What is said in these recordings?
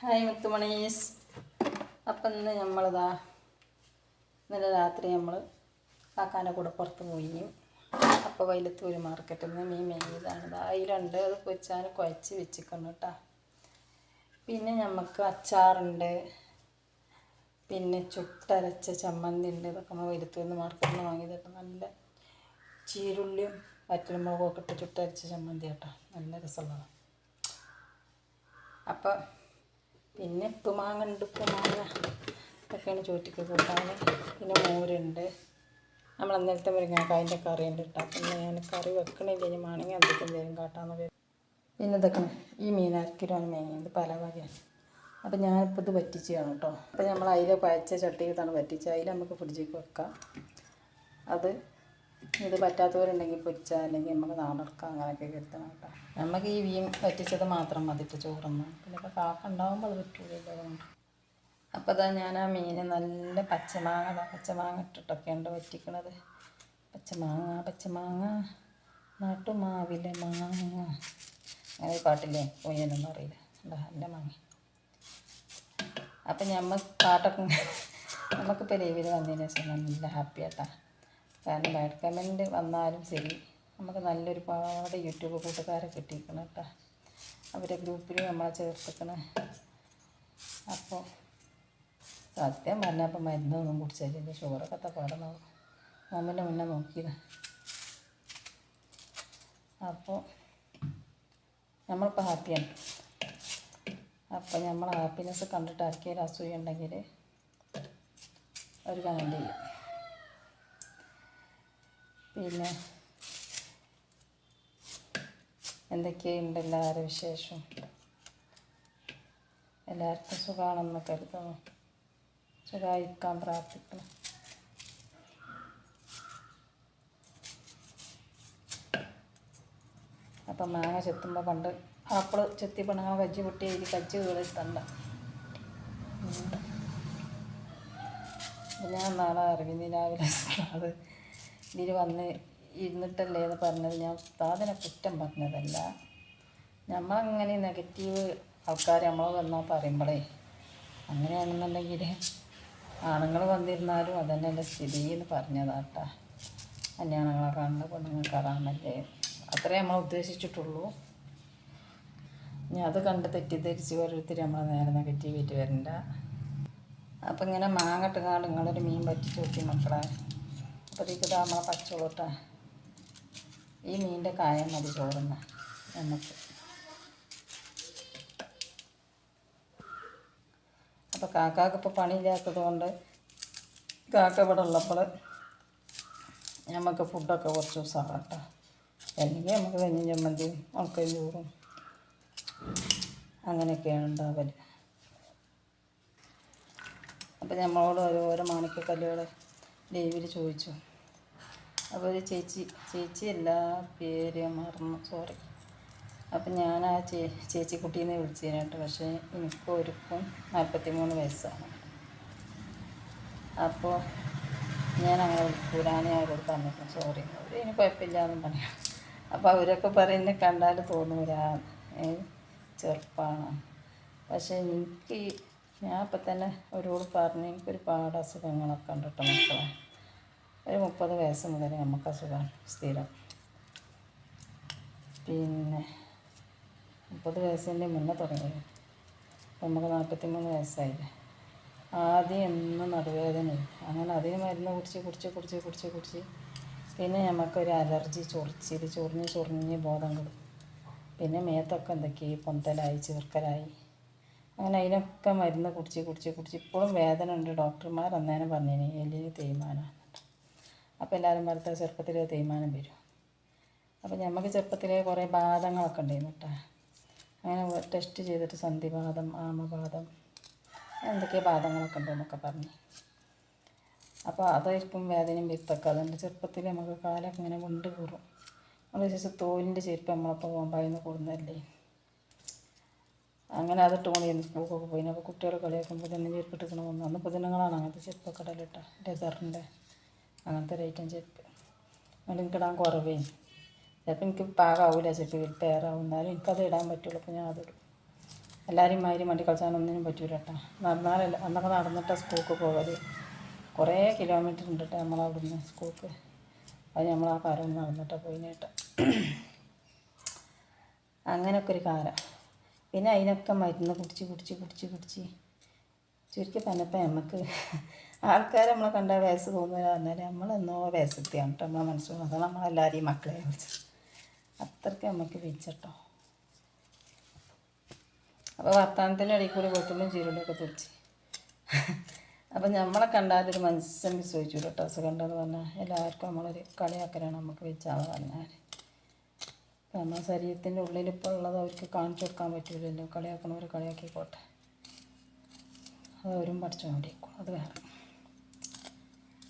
Hi മുത്തുമണീസ്. അപ്പം ഇന്ന് നമ്മളിതാ ഇന്നലെ രാത്രി നമ്മൾ കാക്കാന്റെ കൂടെ പുറത്ത് പോയി. അപ്പോൾ ഒരു മാർക്കറ്റിൽ നിന്ന് മീൻ മേങ്ങിയതാണ് ഇതാ അതിലുണ്ട് അത് പൊച്ചാൻ കുഴച്ച് വെച്ചിക്കണം കേട്ടോ പിന്നെ നമുക്ക് അച്ചാറുണ്ട്. പിന്നെ ചുട്ടരച്ച ചമ്മന്തി ഉണ്ട് ഇതൊക്കെ നമ്മൾ വൈലത്തൂർ നിന്ന് മാർക്കറ്റിൽ നിന്ന് വാങ്ങിയത് കേട്ടോ നല്ല ചീരുള്ളിയും വറ്റൽമുളകും ഒക്കെ ഇട്ട് ചുട്ടരച്ച ചമ്മന്തി കേട്ടോ നല്ല രസമുള്ളതാണ് അപ്പം പിന്നെ ഉപ്പുമാങ്ങ ഉണ്ട് ഉപ്പുമാങ്ങ ഇതൊക്കെയാണ് ചോറ്റിക്ക് കൂട്ടാൻ. പിന്നെ മോരുണ്ട്. നമ്മൾ അന്നേരത്തെ മുരിങ്ങാക്കായന്റെ കറി ഉണ്ട് കേട്ടോ. പിന്നെ ഞാൻ കറി വെക്കണില്ല. ഇനി മാണെങ്കിൽ അതൊക്കെ എന്തെങ്കിലും കാട്ടാന്ന് വരും പിന്നെ ഇതൊക്കെ ഈ മീൻ അരക്കിലാണ് മേങ്ങിയത് പല വകയാണ്. അപ്പം ഞാനിപ്പോൾ ഇത് വറ്റിച്ചാണ് കേട്ടോ. അപ്പം നമ്മൾ അതിൽ പഴച്ച ചട്ടിയിലാണ് വറ്റിച്ച് അതിൽ നമുക്ക് ഫ്രിഡ്ജിൽ വെക്കാം. അത് ഇത് പറ്റാത്തവരുണ്ടെങ്കിൽ പൊരിച്ച അല്ലെങ്കിൽ നമുക്ക് നാടെടുക്കാം അങ്ങനെയൊക്കെ കരുതണം കേട്ടോ. നമുക്ക് ഈ വീൻ പറ്റിച്ചത് മാത്രം മതിട്ട് ചോറന്ന്. പിന്നെ ഇപ്പോൾ കാക്ക ഉണ്ടാകുമ്പോൾ അത് പറ്റൂലല്ലോ അതുകൊണ്ട്. അപ്പോൾ തന്നെ ഞാൻ ആ മീൻ നല്ല പച്ചമാങ്ങ അതാ പച്ചമാങ്ങ ഇട്ടിട്ടൊക്കെയുണ്ട് വറ്റിക്കണത്. പച്ചമാങ്ങ പച്ചമാങ്ങ നാട്ടുമാവിലെ മാങ്ങ. അങ്ങനെ ഒരു പാട്ടില്ലേ? പോയെന്നൊന്നും അറിയില്ല. എന്താ എന്റെ മാങ്ങ. അപ്പം ഞമ്മ പാട്ടൊക്കെ നമുക്കിപ്പോൾ ലീവിൽ വന്നതിന് ശേഷം നല്ല ഹാപ്പി ആട്ടാ. കാരണം ബാഡ് കമന്റ് വന്നാലും ശരി. നമുക്ക് നല്ലൊരു നല്ലൊരുപാട് യൂട്യൂബ് കൂട്ടുകാരെ കിട്ടിയിരിക്കണം കേട്ടോ. അവരെ ഗ്രൂപ്പിൽ നമ്മളെ ചേർത്തിക്കണം. അപ്പോൾ സത്യം പറഞ്ഞാൽ അപ്പം മരുന്നൊന്നും കുടിച്ചില്ല ഷുഗറൊക്കെ തപ്പാടുന്ന നോമ്പിന്റെ മുന്നേ നോക്കിയത്. അപ്പോൾ നമ്മളിപ്പോൾ ഹാപ്പിയാണ്. അപ്പോൾ നമ്മൾ ഹാപ്പിനെസ് കണ്ടിട്ട് ആർക്കെങ്കിലും അസൂയ ഉണ്ടെങ്കിൽ ഒരു കമന്റ് ചെയ്യും. പിന്നെ എന്തൊക്കെയുണ്ട് എല്ലാവരുടെ വിശേഷം? എല്ലാവർക്കും സുഖമാണെന്ന് കരുതുന്നു. സുഖമായിരിക്കാൻ പ്രാർത്ഥിക്കണം അപ്പം മാങ്ങ ചെത്തുമ്പോൾ പണ്ട് ആപ്പിൾ ചെത്തി പണങ്ങ കജ്ജി പൊട്ടി കജ്ജി കീളിത്തണ്ട തണ്ട ഞാൻ നാളെ അറിവിന്ന് രാവിലെ അത് ഇതിൽ വന്ന് ഇരുന്നിട്ടല്ലേ എന്ന് പറഞ്ഞത്. ഞാൻ ഉസ്താദിനെ കുറ്റം പറഞ്ഞതല്ല. നമ്മളങ്ങനെ നെഗറ്റീവ് ആൾക്കാർ നമ്മൾ വന്നാൽ പറയുമ്പോഴേ അങ്ങനെയാണെന്നുണ്ടെങ്കിൽ ആണുങ്ങൾ വന്നിരുന്നാലും അതന്നെ എന്റെ സ്ഥിതി എന്ന് പറഞ്ഞതാട്ടാ. കല്യാണങ്ങളെ കാണുന്ന പെണ്ണുങ്ങൾ കാണാമല്ലേ അത്രേ നമ്മൾ ഉദ്ദേശിച്ചിട്ടുള്ളൂ. ഇനി അത് കണ്ട് തെറ്റിദ്ധരിച്ച് ഓരോരുത്തർ നമ്മളെ നേരെ നെഗറ്റീവായിട്ട് വരണ്ട. അപ്പം ഇങ്ങനെ മാങ്ങട്ടുകാണ്ട് നിങ്ങളൊരു മീൻ പറ്റിച്ച് നോക്കി മക്കളെ. അപ്പോഴത്തേക്ക് ഇതാ നമ്മളെ പച്ചോളട്ടാ ഈ മീനിന്റെ കായ മതി ചോറുന്ന നമുക്ക്. അപ്പോൾ കാക്കാക്ക് ഇപ്പോൾ പണിയില്ലാത്തത് കൊണ്ട് കാക്ക ഇവിടെ ഉള്ളപ്പോൾ നമുക്ക് ഫുഡൊക്കെ കുറച്ച് ദിവസമാകട്ടെ അല്ലെങ്കിൽ നമുക്ക് കഞ്ഞി ചമ്മന്തിയും ഉണക്കയും ചോറും അങ്ങനെയൊക്കെയാണ് ഉണ്ടാവൽ അപ്പോൾ നമ്മളോട് ഓരോരോ മാണിക്കക്കല്ലുകൾ ലൈവിൽ ചോദിച്ചു. അപ്പോൾ ഒരു ചേച്ചി ചേച്ചി എല്ലാ പേരും മറന്നു. സോറി അപ്പം ഞാൻ ആ ചേ ചേച്ചിക്കുട്ടീനെ വിളിച്ചതിനായിട്ട് പക്ഷേ എനിക്ക് ഒരുക്കും നാൽപ്പത്തി മൂന്ന് വയസ്സാണ്. അപ്പോൾ ഞാൻ അങ്ങനെ വിളിക്കൂലാന്ന് അവരോട് പറഞ്ഞിട്ടുണ്ട് സോറി അവർ ഇനി കുഴപ്പമില്ല എന്നും പറയാം. അപ്പോൾ അവരൊക്കെ പറയുന്നത് കണ്ടാൽ തോന്നൂരാ ചെറുപ്പമാണ് പക്ഷേ എനിക്ക് ഞാൻ ഇപ്പം തന്നെ അവരോട് പറഞ്ഞു എനിക്കൊരുപാട് അസുഖങ്ങളൊക്കെ ഉണ്ട് കേട്ടോ മക്കളെ. ഒരു മുപ്പത് വയസ്സ് മുതൽ നമുക്ക് അസുഖമാണ് സ്ഥിരം. പിന്നെ മുപ്പത് വയസ്സിന്റെ മുന്നേ തുടങ്ങി. നമുക്ക് നാൽപ്പത്തി മൂന്ന് വയസ്സായില്ലേ? ആദ്യം എന്നും നടുവേദന അങ്ങനെ അതിന് മരുന്ന് കുടിച്ച് കുടിച്ച് കുടിച്ച് കുടിച്ച് കുടിച്ച്. പിന്നെ നമുക്കൊരു അലർജി ചൊറിച്ചിൽ ചൊറിഞ്ഞ് ചൊറിഞ്ഞ് ബോധം കൊടുക്കും പിന്നെ മേത്തൊക്കെ എന്തൊക്കെയായി? പൊന്തലായി ചീർക്കലായി അങ്ങനെ അതിനൊക്കെ മരുന്ന് കുടിച്ച് കുടിച്ച് കുടിച്ച്. ഇപ്പോഴും വേദന ഉണ്ട് ഡോക്ടർമാർ അന്നേരം പറഞ്ഞിനി എല്ലിന് തേയ്മാനമാണ് അപ്പോൾ എല്ലാവരും പറഞ്ഞ ചെറുപ്പത്തിലേ തേയ്മാനം വരും. അപ്പോൾ നമുക്ക് ചെറുപ്പത്തിലേ കുറേ ബാധങ്ങളൊക്കെ ഉണ്ടായിരുന്നു കേട്ടോ അങ്ങനെ ടെസ്റ്റ് ചെയ്തിട്ട് സന്ധിവാദം ആമവാദം എന്തൊക്കെ ബാധങ്ങളൊക്കെ ഉണ്ടെന്നൊക്കെ പറഞ്ഞു. അപ്പോൾ അതായിരിക്കും വേദനയും വിത്തൊക്കെ. അതുകൊണ്ട് ചെറുപ്പത്തിൽ നമുക്ക് കാലൊക്കെ ഇങ്ങനെ കൊണ്ട് കൂറും. നമ്മൾ വിശേഷം തോലിന്റെ ചെരുപ്പ് നമ്മളപ്പോൾ പോകുമ്പോൾ കൂടുന്നതല്ലേ? അങ്ങനെ അതിട്ട് കൊണ്ട് പോകുമ്പോൾ പോയി. അപ്പോൾ കുട്ടികൾ കളിയാക്കുമ്പോൾ തന്നെ ചെരുപ്പ് ഇട്ടിക്കണമെന്ന് അന്ന് പുതിനങ്ങളാണ് അങ്ങനത്തെ ചെരുപ്പൊക്കെ ഇടലിട്ട ലെതറിന്റെ അങ്ങനത്തെ ഒരു ഐറ്റം ചെരുപ്പ് അതുകൊണ്ട് എനിക്കിടാൻ കുറവേ. ചിലപ്പോൾ എനിക്ക് പാകാവില്ല ചെരുപ്പ് പേരാവും എന്നാലും എനിക്കത് ഇടാൻ പറ്റുള്ളൂ അപ്പോൾ ഞാൻ അതിടും. എല്ലാവരും മാതിരി വണ്ടി കളിച്ചാനൊന്നിനും പറ്റൂല കേട്ടോ നടന്നാലല്ല അന്നൊക്കെ നടന്നിട്ടാണ് സ്കൂക്ക് പോകൽ കുറേ കിലോമീറ്റർ ഉണ്ട് കേട്ടോ നമ്മളവിടുന്ന് സ്കൂക്ക് അത് നമ്മൾ ആ കാര്യം നടന്നിട്ടാണ് പോയിനേട്ടാ അങ്ങനെയൊക്കെ ഒരു കാരം പിന്നെ അതിനൊക്കെ മരുന്ന് കുടിച്ച് കുടിച്ച് കുടിച്ച് കുടിച്ച്. ചുരുക്കി പറഞ്ഞപ്പോൾ നമുക്ക് ആൾക്കാർ നമ്മളെ കണ്ട വയസ്സ് തോന്നുന്നില്ല നമ്മൾ എന്നോ വയസ്സെത്തിയാണ് കേട്ടോ നമ്മളെ മനസ്സിൽ. അതാണ് നമ്മളെല്ലാവരെയും മക്കളെ വിളിച്ചത്. അത്രയ്ക്ക് നമുക്ക് വിളിച്ചട്ടോ. അപ്പോൾ വർത്തമാനത്തിന്റെ ഇടയിൽ കൂടി വെട്ടുമ്പോൾ ചീരുള്ളിയൊക്കെ തുടിച്ച് അപ്പം നമ്മളെ കണ്ടാലൊരു മനസ്സം വിശ്വസിച്ചു കേട്ടോ അസുഖമുണ്ടെന്ന് പറഞ്ഞാൽ എല്ലാവർക്കും നമ്മളൊരു കളിയാക്കലാണ് നമുക്ക് വെച്ചാന്ന് പറഞ്ഞാൽ നമ്മുടെ ശരീരത്തിന്റെ ഉള്ളിൽ ഇപ്പോൾ ഉള്ളത് അവർക്ക് കാണിച്ചു കൊടുക്കാൻ പറ്റില്ലല്ലോ കളിയാക്കണവർ കളിയാക്കിക്കോട്ടെ. അത് അവരും പഠിച്ചുകൊണ്ടിരിക്കും അത് വേറെ.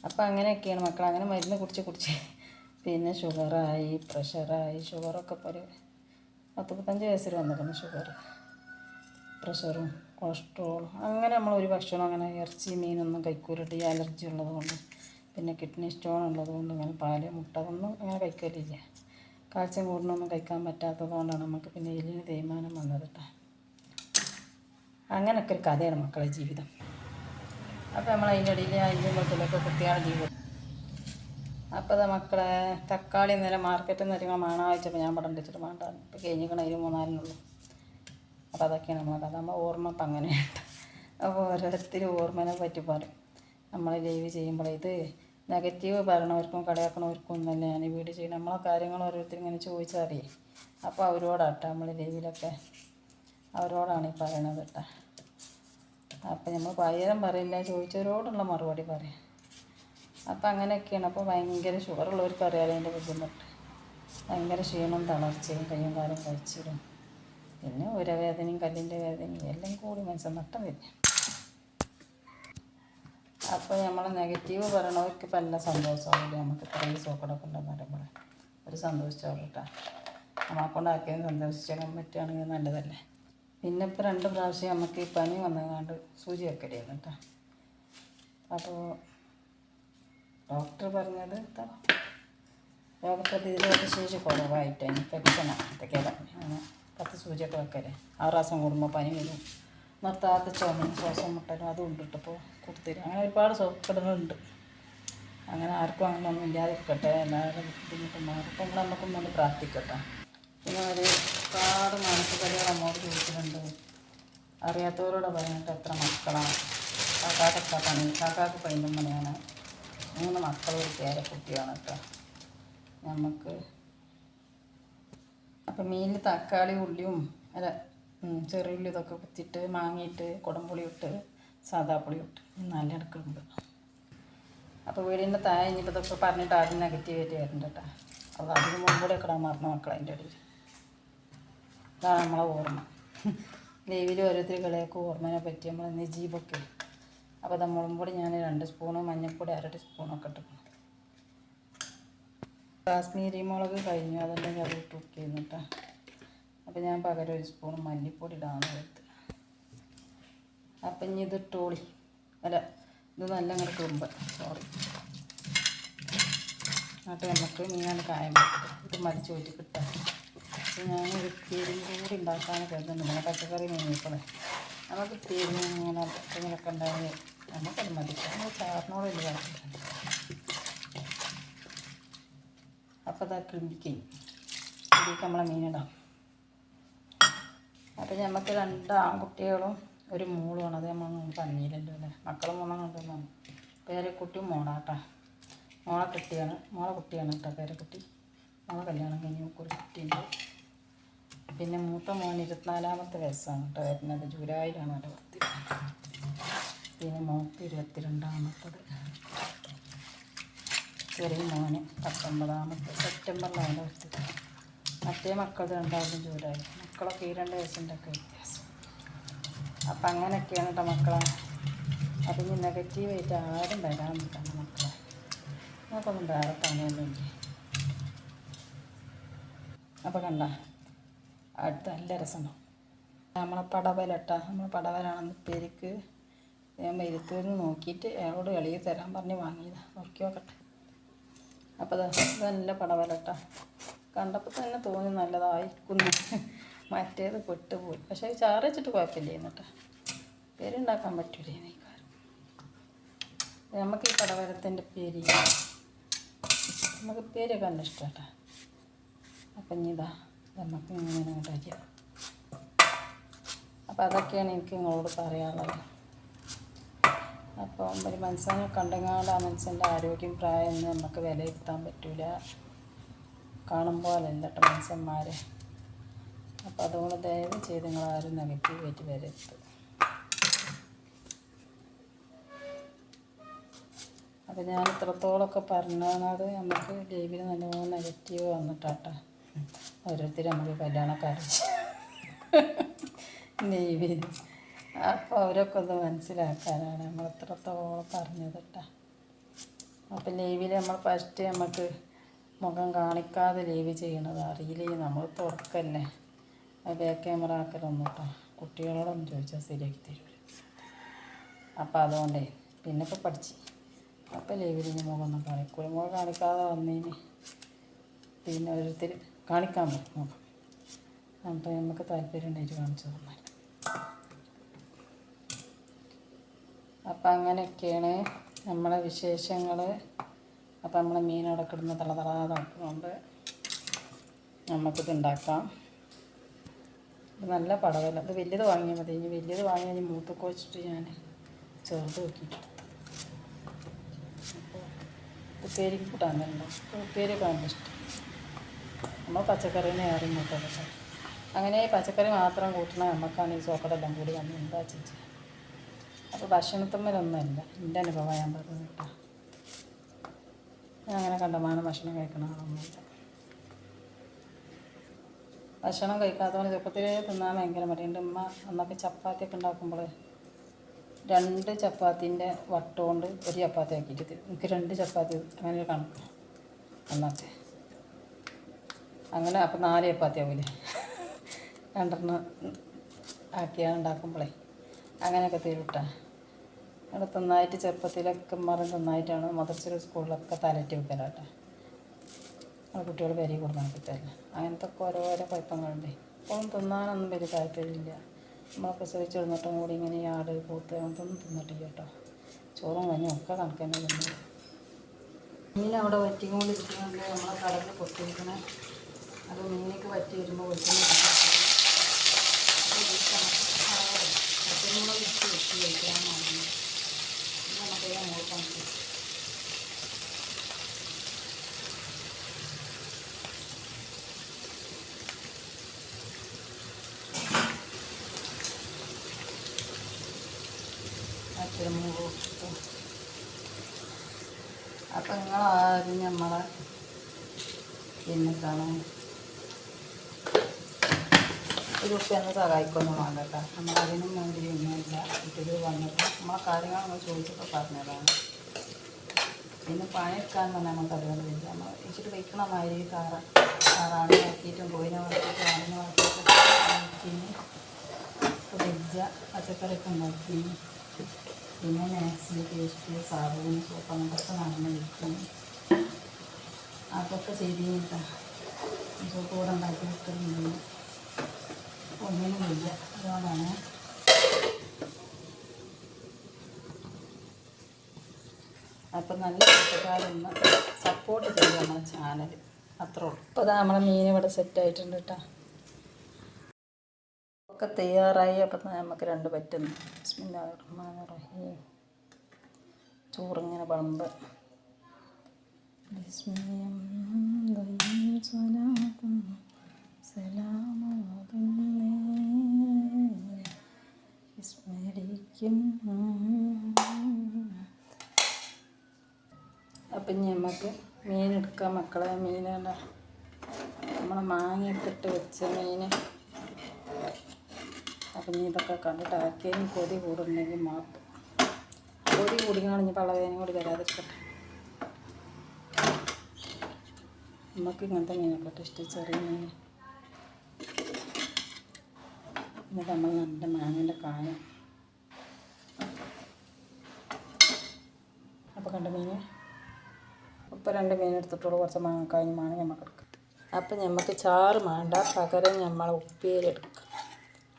അപ്പം അങ്ങനെയൊക്കെയാണ് മക്കൾ അങ്ങനെ മരുന്ന് കുടിച്ച് കുടിച്ച് പിന്നെ ഷുഗറായി പ്രഷറായി ഷുഗറൊക്കെ ഇപ്പോൾ ഒരു പത്ത് മുപ്പത്തഞ്ച് വയസ്സിൽ വന്നിരുന്നു ഷുഗർ പ്രഷറും കൊളസ്ട്രോളും. അങ്ങനെ നമ്മൾ ഒരു ഭക്ഷണം അങ്ങനെ ഇറച്ചി മീനൊന്നും കഴിക്കൂലിട്ട്. ഈ അലർജി ഉള്ളത് കൊണ്ട്. പിന്നെ കിഡ്നി സ്റ്റോൺ ഉള്ളത് കൊണ്ട് ഇങ്ങനെ പാൽ മുട്ട അതൊന്നും അങ്ങനെ കഴിക്കലില്ല. കാൽസ്യം കൂടുതലൊന്നും കഴിക്കാൻ പറ്റാത്തത് കൊണ്ടാണ് നമുക്ക് പിന്നെ എല്ലിന് തേയ്മാനം വന്നത് കേട്ടോ അങ്ങനൊക്കെ ഒരു കഥയാണ് മക്കളെ ജീവിതം. അപ്പോൾ നമ്മൾ അതിന്റെ ഇടയിൽ അതിന്റെ മുകളിലൊക്കെ കുട്ടികളുടെ ജീവിതം. അപ്പോൾ മക്കളെ തക്കാളി ഇന്നലെ മാർക്കറ്റിൽ നിന്ന് വരുമ്പോൾ മണ വായിച്ചപ്പോൾ ഞാൻ പടം വെച്ചിട്ട് വേണ്ടാണ് ഇപ്പോൾ കഴിഞ്ഞിരിക്കണം അതിന് മൂന്നാലിനുള്ളൂ അപ്പോൾ അതൊക്കെയാണ് നമ്മൾ കഥ. നമ്മൾ ഓർമ്മ ഇപ്പം അങ്ങനെയുണ്ട് അപ്പോൾ ഓരോരുത്തരും ഓർമ്മനെ പറ്റി പറയും. നമ്മൾ ലൈവ് ചെയ്യുമ്പോൾ ഇത് നെഗറ്റീവ് പറയണവർക്കും കളിയാക്കണവർക്കും ഒന്നല്ല. ഞാൻ വീട് ചെയ്യണം നമ്മളെ കാര്യങ്ങൾ ഓരോരുത്തരും ഇങ്ങനെ ചോദിച്ചറിയേ അപ്പോൾ അവരോടാട്ടോ നമ്മൾ ലൈവിലൊക്കെ അവരോടാണ് ഈ പറയണത് കേട്ടോ. അപ്പം നമ്മൾ പകരം പറയില്ല ചോദിച്ചവരോടുള്ള മറുപടി പറയാം. അപ്പം അങ്ങനെയൊക്കെയാണ്. അപ്പോൾ ഭയങ്കര ഷുഗറുള്ളവർക്ക് അറിയാലോ അതിന്റെ ബുദ്ധിമുട്ട്. ഭയങ്കര ക്ഷീണം തളർച്ചയും കയ്യും കാലും കഴിച്ചിടും. പിന്നെ ഉരവേദനയും കല്ലിന്റെ വേദനയും എല്ലാം കൂടി മനസ്സിൽ നട്ടം വരും അപ്പോൾ നമ്മൾ നെഗറ്റീവ് പറയണവർക്ക് എല്ലാം സന്തോഷമാവില്ല? നമുക്ക് ഇത്രയും സോക്കടൊക്കെ ഉണ്ടെന്ന് പറയുമ്പോൾ ഒരു സന്തോഷിച്ചോളൂ കേട്ടോ. നമ്മളെ കൊണ്ടാക്കിയത് സന്തോഷിച്ചാൽ പറ്റുകയാണെങ്കിൽ നല്ലതല്ലേ? പിന്നെ ഇപ്പോൾ രണ്ട് പ്രാവശ്യം നമുക്ക് ഈ പനി വന്നതുകൊണ്ട് സൂചി വെക്കരുത് കേട്ടോ. അപ്പോൾ ഡോക്ടർ പറഞ്ഞത് രോഗപ്രതിരോധ ശേഷി കുറവായിട്ട് ഇൻഫെക്ഷനാണ് ഇതൊക്കെ അങ്ങനെ പത്ത് സൂചിയൊക്കെ വെക്കരുത് ആറ് പ്രാവശ്യം കൂടുമ്പോൾ പനി വരും. നിർത്താത്ത ചുമയും ശ്വാസം മുട്ടലും അതും ഉണ്ടിട്ടപ്പോൾ കൊടുത്തിരും അങ്ങനെ ഒരുപാട് സോക്കടുകളുണ്ട് അങ്ങനെ ആർക്കും അങ്ങനെ ഒന്നും ഇല്ലാതിരിക്കട്ടെ. എല്ലാവരും ബുദ്ധിമുട്ടും മാറും. ഇപ്പം പ്രാർത്ഥിക്കട്ടെ. പിന്നെ ഒരു ഒരുപാട് മാനസികതകൾ നമ്മോട് ചോദിച്ചിട്ടുണ്ട്. അറിയാത്തവരോട് പറഞ്ഞിട്ട് എത്ര മക്കളാണ്. കാക്കാക്ക് എത്ര പണി കാക്കാക്ക് പതിനും മണിയാണ് മൂന്ന് മക്കൾ ഒരു പേരക്കുട്ടിയാണ് കേട്ടോ. നമുക്ക് അപ്പം മീനിൽ തക്കാളി ഉള്ളിയും അല്ല ചെറിയ ഉള്ളി ഇതൊക്കെ കുത്തിയിട്ട് മാങ്ങിയിട്ട് കുടംപുളി ഇട്ട് സാദാ പുളി ഇട്ട് നല്ല എടുക്കുന്നുണ്ട്. അപ്പോൾ വീടിന്റെ താഴെ ഇനിയിപ്പോൾ ഇതൊക്കെ പറഞ്ഞിട്ട് ആദ്യം നെഗറ്റീവായിട്ട് വരുന്നുണ്ട് കേട്ടോ. അപ്പോൾ അതിന് മുമ്പൂടെ ഒക്കെ മറന്ന അതിന്റെ ഇടയിൽ ഇതാണ് നമ്മളെ ഓർമ്മ. ലൈവിൽ ഓരോരുത്തർ കളിയൊക്കെ ഓർമ്മനെ പറ്റി നമ്മൾ നിജീബൊക്കെ. അപ്പോൾ നമ്മളും കൂടി ഞാൻ രണ്ട് സ്പൂണ് മഞ്ഞൾപ്പൊടി അര ടീസ്പൂണൊക്കെ ഇട്ടിട്ടുണ്ട് കാശ്മീരി മുളക് കഴിഞ്ഞു. അതുണ്ടെങ്കിൽ അത് ഇട്ട് കുക്ക് ചെയ്യുന്നു അപ്പം അപ്പോൾ ഞാൻ പകരം ഒരു സ്പൂൺ മല്ലിപ്പൊടി ഇടാന്ന് എടുത്ത് അപ്പം ഇനി ഇത് ഇട്ടോളി. അല്ല ഇത് നല്ല അങ്ങനെ കുറുമ്പ് സോറി എന്നിട്ട് നമുക്ക് മീനാണ് കായം ഇത് മതി പോയിട്ട് കിട്ടാം ഒരു പേരും കൂടി ഉണ്ടാക്കാൻ കരുതുന്നുണ്ട് പച്ചക്കറി മീനിപ്പോളെ നമുക്ക് പേരും ഇങ്ങനെ പച്ചക്കറിയൊക്കെ ഉണ്ടായി നമുക്കത് മതി നമ്മൾ ചാറിനോട് വലിയ താല്പര്യം അപ്പോൾ അതാ കിളിമ്പിക്കും ഇതിലേക്ക് നമ്മളെ മീനിടാം അപ്പോൾ നമുക്ക് രണ്ട് ആൺകുട്ടികളും ഒരു മോളുമാണ് അത് നമ്മൾ പറഞ്ഞില്ലല്ലോ അല്ലേ മക്കൾ മൂന്നെണ്ണം കൊണ്ടുവന്നാണ് പേരക്കുട്ടി മോളാട്ടാ മോളെ കുട്ടിയാണ് മോളെ കുട്ടിയാണ് കേട്ടോ പേരക്കുട്ടി മോളെ കല്യാണം കഴിഞ്ഞ് ഒരു കുട്ടിയുണ്ട് പിന്നെ മൂത്ത മോൻ ഇരുപത്തിനാലാമത്തെ വയസ്സാണ് കേട്ടോ വരുന്നത്. ജൂലൈയിലാണ് അവന്റെ പിന്നെ മൂത്ത് ഇരുപത്തിരണ്ടാമത്തത്. ചെറിയ മോന് പത്തൊമ്പതാമത്തെ സെപ്റ്റംബറിലാണ് ബർത്ത്ഡേ മറ്റേ മക്കൾ രണ്ടാമതും ജൂലൈ മക്കളൊക്കെ ഈ രണ്ട് വയസ്സിന്റെ ഒക്കെ വ്യത്യാസം. അപ്പം അങ്ങനെയൊക്കെയാണ് കേട്ടോ മക്കളെ. അപ്പം ഇനി നെഗറ്റീവായിട്ട് ആരും വരാൻ പറ്റാണ് മക്കളെ. നമുക്കൊന്നും വേറെ പണിയൊന്നുമില്ല? അപ്പോൾ കണ്ട? അടുത്ത നല്ല രസമുണ്ടാവും നമ്മളെ പടവലട്ട. നമ്മളെ പടവലാണെന്ന് പേരിക്ക് ഞാൻ മരുത്തൂരിൽ നോക്കിയിട്ട് അയാളോട് എളിയ തരാൻ പറഞ്ഞ് വാങ്ങിയതാണ് നോക്കി നോക്കട്ടെ. അപ്പോൾ നല്ല പടവലട്ട. കണ്ടപ്പോൾ തന്നെ തോന്നി നല്ലതായിരിക്കുന്നു മറ്റേത് പെട്ടുപോയി. പക്ഷേ ചാറ് വെച്ചിട്ട് കുഴപ്പമില്ല എന്നിട്ട്. പേരുണ്ടാക്കാൻ പറ്റൂലേ നീക്കാരം നമുക്ക് ഈ പടവരത്തിന്റെ പേര് നമുക്ക് പേരൊക്കെ നല്ല ഇഷ്ടമാട്ടാ. അപ്പം ഇനി ഇതാ. നമുക്ക് ഇങ്ങനെ ഉണ്ടാക്കിയത് അപ്പം അതൊക്കെയാണ് എനിക്ക് നിങ്ങളോട് പറയാനുള്ളത്. അപ്പം ഒരു മനുഷ്യനെ കണ്ടെങ്കിൽ ആ മനുഷ്യന്റെ ആരോഗ്യം പ്രായം ഒന്നും നമുക്ക് വിലയിരുത്താൻ പറ്റൂല. കാണുമ്പോൾ അല്ല കേട്ടോ മനുഷ്യന്മാരെ. അപ്പം അതുകൊണ്ട് ദയവ് ചെയ്ത് നിങ്ങളാരും നെഗറ്റീവായിട്ട് വരരുത്. അപ്പം ഞാൻ ഇത്രത്തോളമൊക്കെ പറഞ്ഞത് നമുക്ക് ലൈവിൽ നല്ലോണം നെഗറ്റീവ് വന്നിട്ടാട്ടാ. ഓരോരുത്തർ നമുക്ക് കല്യാണക്കാരെ ലൈവിൽ അപ്പോൾ അവരൊക്കെ ഒന്ന് മനസ്സിലാക്കാനാണ് നമ്മൾ എത്രത്തോളം പറഞ്ഞത് കേട്ടോ അപ്പം ലീവിൽ നമ്മൾ ഫസ്റ്റ് നമുക്ക് മുഖം കാണിക്കാതെ ലീവ് ചെയ്യണത് അറിയില്ലേ. നമ്മൾ തുറക്കല്ലേ? ബാക്ക് ക്യാമറ ആക്കലൊന്നും കേട്ടോ കുട്ടികളോടൊന്നും ചോദിച്ചാൽ ശരിയാക്കി തരൂല. അപ്പം അതുകൊണ്ടേ പിന്നെ ഇപ്പോൾ പഠിച്ച്. അപ്പം ലീവിൽ ഇനി മുഖമൊന്നും കാണിക്കൂല. മുഖം കാണിക്കാതെ വന്നതിന് പിന്നെ ഓരോരുത്തർ കാണിക്കാൻ പറ്റും നോക്കാം അപ്പം നമുക്ക് താല്പര്യം ഉണ്ടായിട്ട് കാണിച്ചു തന്നാൽ അപ്പം അങ്ങനെയൊക്കെയാണ് നമ്മളെ വിശേഷങ്ങൾ അപ്പം നമ്മളെ മീൻ അവിടെ കിടന്ന് തളതളാതാക്കുന്നുണ്ട് നമുക്കിത് ഉണ്ടാക്കാം. നല്ല പടവല. ഇത് വലിയത് വാങ്ങിയാൽ മതി. ഇനി വലിയത് വാങ്ങി ഇനി മൂത്തൊക്കെ വെച്ചിട്ട് ഞാൻ ചേർത്ത് നോക്കിയിട്ടെടുത്തു അപ്പോൾ ഉപ്പേരിക്ക് കൂട്ടാൻ തന്നെ ഉപ്പേരി നല്ല ഇഷ്ടം. നമ്മൾ പച്ചക്കറീനെ ഏറെ മൂത്തൊക്കെ അങ്ങനെ പച്ചക്കറി മാത്രം കൂട്ടണ നമുക്കാണ് ഈ സോക്കടെല്ലാം കൂടി വന്ന് എന്താ ചേച്ചി? അപ്പോൾ ഭക്ഷണത്തമ്മിലൊന്നുമില്ല എന്റെ അനുഭവം ഞാൻ പറഞ്ഞു കേട്ടോ. ഞാൻ അങ്ങനെ കണ്ടമാനം ഭക്ഷണം കഴിക്കണ ആളൊന്നുമില്ല ഭക്ഷണം കഴിക്കാത്തവണ് ചെറുപ്പത്തിലേ തിന്നാൻ ഭയങ്കര മടിയുണ്ട് ഉമ്മ അന്നൊക്കെ ചപ്പാത്തിയൊക്കെ ഉണ്ടാക്കുമ്പോൾ രണ്ട് ചപ്പാത്തിന്റെ വട്ടം കൊണ്ട് ഒരു ചപ്പാത്തി ആക്കിയിട്ട് എനിക്ക് രണ്ട് ചപ്പാത്തി അങ്ങനെ ഒരു കണക്ക് അന്നൊക്കെ. അങ്ങനെ അപ്പം നാല് ചപ്പാത്തി ആവില്ലേ രണ്ടെണ്ണം ആക്കിയാൽ ഉണ്ടാക്കുമ്പോഴേ അങ്ങനെയൊക്കെ തീരുട്ടാ. അവിടെ നന്നായിട്ട് ചെറുപ്പത്തിലൊക്കെ മറന്ന് നന്നായിട്ടാണ് മദർസിലെ സ്കൂളിലൊക്കെ തലറ്റി വെക്കലാട്ടെ. അത് കുട്ടികൾ വരി കൊടുക്കാൻ കിട്ടില്ല അങ്ങനത്തെ ഒക്കെ ഓരോരോ കുഴപ്പങ്ങളുണ്ട്. ഇപ്പോഴും തിന്നാനൊന്നും വലിയ താല്പര്യമില്ല. നമ്മളെ പ്രസവിച്ച് കിടന്നിട്ടും കൂടി ഇങ്ങനെ ആട് പൂത്ത് അങ്ങനത്തൊന്നും തിന്നിട്ടില്ല കേട്ടോ. ചോറും കഞ്ഞും ഒക്കെ കണക്കന്നെ തിന്നു മീൻ അവിടെ വറ്റിക്കൊണ്ടിരിക്കുന്നുണ്ട്. നമ്മളെ കടലിൽ പൊട്ടിയിരിക്കണേ അത് മീനൊക്കെ വറ്റി വരുമ്പോൾ വെളിച്ചെണ്ണ പച്ചമുളക് ഇട്ട് വെച്ച് കഴിക്കാൻ മതി നമുക്ക് നോക്കാം പച്ചമുളക് ഇട്ടു അപ്പം നിങ്ങളാദ്യം നമ്മളെ പിന്നെ കാണാൻ ഉപ്പൊന്ന് സഹായിക്കൊന്നും വേണ്ട കേട്ടോ നമ്മളതിനും വേണ്ടി ഒന്നുമില്ല. ഇട്ടത് വന്നപ്പോൾ നമ്മളെ കാര്യങ്ങൾ നമ്മൾ ചോദിച്ചപ്പോൾ പറഞ്ഞതാണ്. ഇന്ന് പണിയെടുക്കാൻ തന്നെ നമുക്ക് അതുകൊണ്ട് വരില്ല നമ്മൾ ഇച്ചിട്ട് വയ്ക്കണ മാതിരി കാറ കാറാണ് വളർത്തിയിട്ടും കോയിനെ വളർത്തിയിട്ടും ആടിനെ വളർത്തിയിട്ട് ഫ്രിഡ്ജ പച്ചക്കറിയൊക്കെ ഉണ്ടാക്കി പിന്നെ മാക്സി പേസ്റ്റ് സാബൂൻ സോപ്പ് അങ്ങനത്തെ നടന്ന് വിൽക്കും അതൊക്കെ ചെയ്ത് കഴിഞ്ഞിട്ടാ സോപ്പ് കൂടെ ഉണ്ടാക്കി വെക്കുന്നുണ്ട് ഒന്നിനുമില്ല. അതുകൊണ്ടാണ് അപ്പം നല്ല കൂട്ടുകാരൊന്ന് സപ്പോർട്ട് ചെയ്യുക നമ്മുടെ ചാനൽ അത്ര ഉള്ളൂ. അതാ നമ്മളെ മീൻ ഇവിടെ സെറ്റ് ആയിട്ടുണ്ട് കേട്ടോ ഒക്കെ തയ്യാറായി. അപ്പം നമുക്ക് രണ്ട് പറ്റുന്നു. ചോറിങ്ങനെ റഹ്മാനിർ റഹീം ചോറിങ്ങനെ അപ്പം ഇനി നമുക്ക് മീൻ എടുക്കാം മക്കളെ മീനല്ല? നമ്മളെ മാങ്ങയൊക്കെ വെച്ച മീൻ അപ്പം ഇനി ഇതൊക്കെ കണ്ടിട്ട് ആക്കിയതിന് കൊതി കൂടുന്നെങ്കിൽ മാപ്പ് കൊതി കൂടിയാണെങ്കിൽ പള്ളവേനും കൂടി വരാതിരിക്കട്ടെ. നമുക്ക് ഇങ്ങനത്തെ മീനൊക്കെ ഇഷ്ടം ചെറിയ മീൻ. എന്നിട്ട് നമ്മൾ നല്ല മാങ്ങന്റെ കായ. അപ്പോൾ കണ്ട മീൻ ഇപ്പോൾ രണ്ട് മീൻ എടുത്തിട്ടുള്ളൂ. കുറച്ച് മാങ്ങക്കായും മാങ്ങ നമുക്ക് എടുക്കാം. അപ്പം നമുക്ക് ചാറ് വേണ്ട പകരം നമ്മൾ ഉപ്പേരി എടുക്കാം.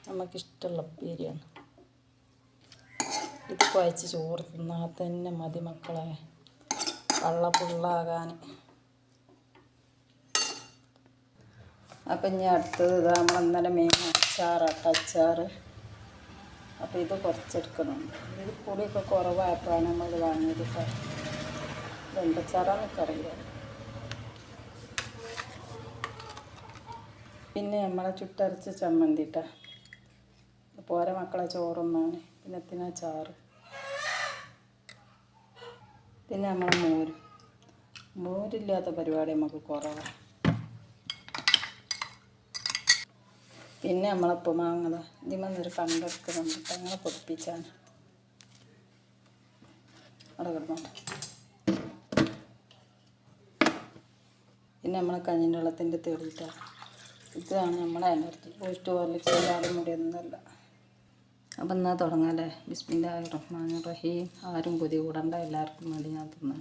നമുക്കിഷ്ടമുള്ള ഉപ്പേരിയാണ്. ഇത് കുഴച്ച് ചോറ് തിന്നാൽ തന്നെ മതി മക്കളെ. വള്ളപ്പുള്ളാകാൻ അപ്പം ഇനി അടുത്തത് നമ്മൾ ഇന്നലെ മീൻ അച്ചാറാട്ട അച്ചാർ അപ്പോൾ ഇത് കുറച്ചെടുക്കുന്നുണ്ട്. ഇത് പുളിയൊക്കെ കുറവായപ്പോഴാണ് നമ്മൾ വാങ്ങിയത് കേട്ടോ. എന്തച്ചാറാന്നൊക്കെ അറിയില്ല. പിന്നെ നമ്മളെ ചുട്ടരച്ച ചമ്മന്തിട്ട പോരെ മക്കളെ ചോറൊന്നാണ്. പിന്നെ തിനാ ചാറ് പിന്നെ നമ്മളെ മോര്. മോരില്ലാത്ത പരിപാടി നമുക്ക് കുറവാണ് പിന്നെ നമ്മളിപ്പോൾ മാങ്ങത്. ഇതിമെന്നൊരു കണ്ടെടുക്കുന്നുണ്ട് അങ്ങനെ പൊടിപ്പിച്ചാണ് അവിടെ കിടന്നുണ്ട് പിന്നെ നമ്മളെ കഞ്ഞിന്റെ വെള്ളത്തിന്റെ തെളിയിട്ടാണ് ഇതാണ് നമ്മളെ എനർജി പോസ്റ്റ് ഹോർലിക്സ് എല്ലാവരും കൂടി ഒന്നുമല്ല അപ്പം എന്നാൽ തുടങ്ങാം അല്ലേ? ബിസ്മില്ലാ റഹ്മാൻ റഹീം. ആരും കൊതി കൂടണ്ട. എല്ലാവർക്കും വേണ്ടി ഞാൻ തിന്നാൻ.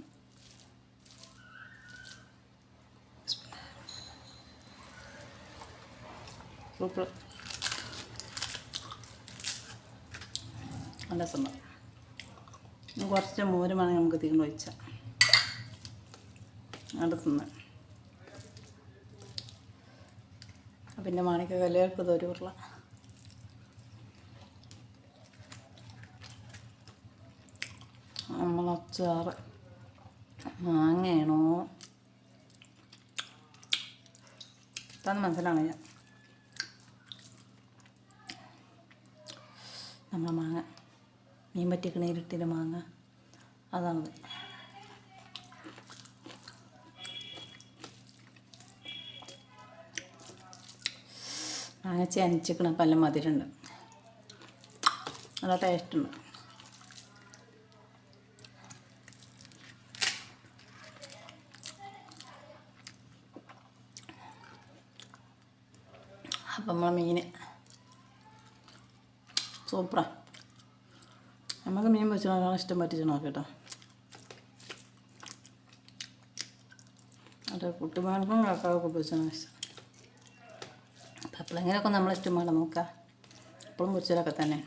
സൂപ്പർ. നല്ല സംഭവം. കുറച്ച് മോര് നമുക്ക് തീർന്നു വെച്ച അടുത്തുനിന്ന് പിന്നെ മാണിക്ക കല്യാൾക്ക് ഒരു ഉരുള. നമ്മളച്ചാറ് മാങ്ങയാണോ? ഇതാന്ന് മനസ്സിലാണ് ഞാൻ നമ്മളെ മാങ്ങ. മീൻ പറ്റിക്കണേരിട്ടിന്റെ മാങ്ങ. അതാണത് മാങ്ങ ചനച്ചിക്കണ പല മധുരമുണ്ട്. നല്ല ടേസ്റ്റുണ്ട് അപ്പം നമ്മളെ മീൻ സൂപ്പറാ. നമുക്ക് മീൻ വെച്ചാൽ ഇഷ്ടം പറ്റിച്ച് നോക്കട്ടോ. അത് കുട്ടിമാർക്കും കാക്കാവൊക്കെ പൊരിച്ചാണ് ഇഷ്ടം. അപ്പം എപ്പോഴെങ്കിലൊക്കെ നമ്മൾ ഇഷ്ടം വേണം നോക്കാം. എപ്പോഴും പൊരിച്ചാലൊക്കെ തന്നെ.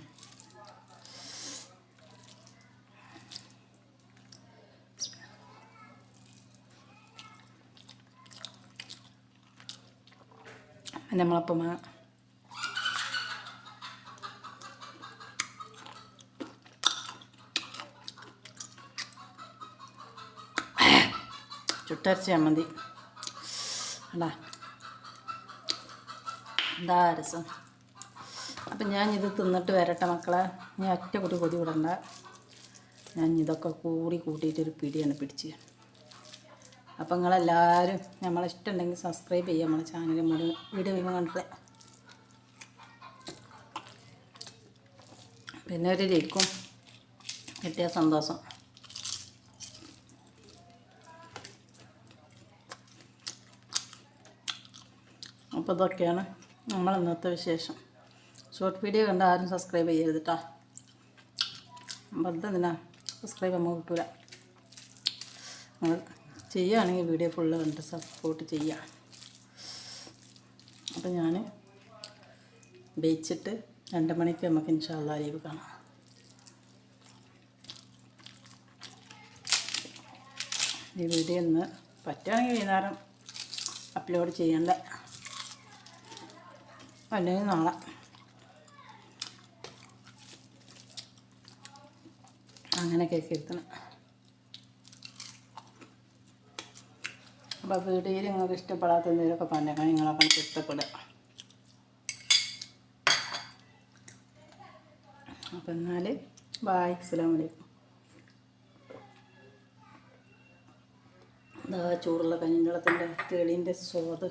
നമ്മളപ്പം മാങ്ങ മതി. അടാ എന്താ രസം? അപ്പം ഞാൻ ഇത് തിന്നിട്ട് വരട്ടെ മക്കളെ. ഞാൻ ഒറ്റ കുടി കൊതി വിടണ്ട ഞാൻ ഇതൊക്കെ കൂടി കൂട്ടിയിട്ടൊരു പിടിയാണ് പിടിച്ച് അപ്പം നിങ്ങളെല്ലാവരും നമ്മളെ ഇഷ്ടമുണ്ടെങ്കിൽ സബ്സ്ക്രൈബ് ചെയ്യുക. നമ്മളെ ചാനൽ മുഴുവൻ വീഡിയോ വീണ്ടും കണ്ടിട്ട് പിന്നെ ഒരു ലൈക്കും കിട്ടിയ സന്തോഷം. അപ്പോൾ ഇതൊക്കെയാണ് നമ്മൾ ഇന്നത്തെ വിശേഷം. ഷോർട്ട് വീഡിയോ കണ്ട ആരും സബ്സ്ക്രൈബ് ചെയ്യരുത് കേട്ടോ വെറുതെ സബ്സ്ക്രൈബ് നമുക്ക് കിട്ടൂല. നിങ്ങൾ ചെയ്യുകയാണെങ്കിൽ വീഡിയോ ഫുള്ള് കണ്ട് സപ്പോർട്ട് ചെയ്യാം അപ്പോൾ ഞാൻ ബേച്ചിട്ട് രണ്ട് മണിക്ക് നമുക്ക് ഇൻഷാല്ല ലൈവ് കാണാം. ഈ വീഡിയോ ഇന്ന് പറ്റുകയാണെങ്കിൽ വൈകുന്നേരം അപ്ലോഡ് ചെയ്യണ്ട? അല്ലെങ്കിൽ നാളെ. അങ്ങനെയൊക്കെ എത്തണം അപ്പോൾ വീട്ടിൽ നിങ്ങൾക്ക് ഇഷ്ടപ്പെടാത്ത എന്തെങ്കിലുമൊക്കെ പറഞ്ഞേക്കാൻ നിങ്ങളൊക്കെ കണക്ക് ഇഷ്ടപ്പെടുക. അപ്പം എന്നാൽ ബായ് അസ്സാം വലൈക്കും ഇതാ ചൂടുള്ള കഞ്ഞിവെള്ളത്തിന്റെ തെളിന്റെ സ്വാദ്.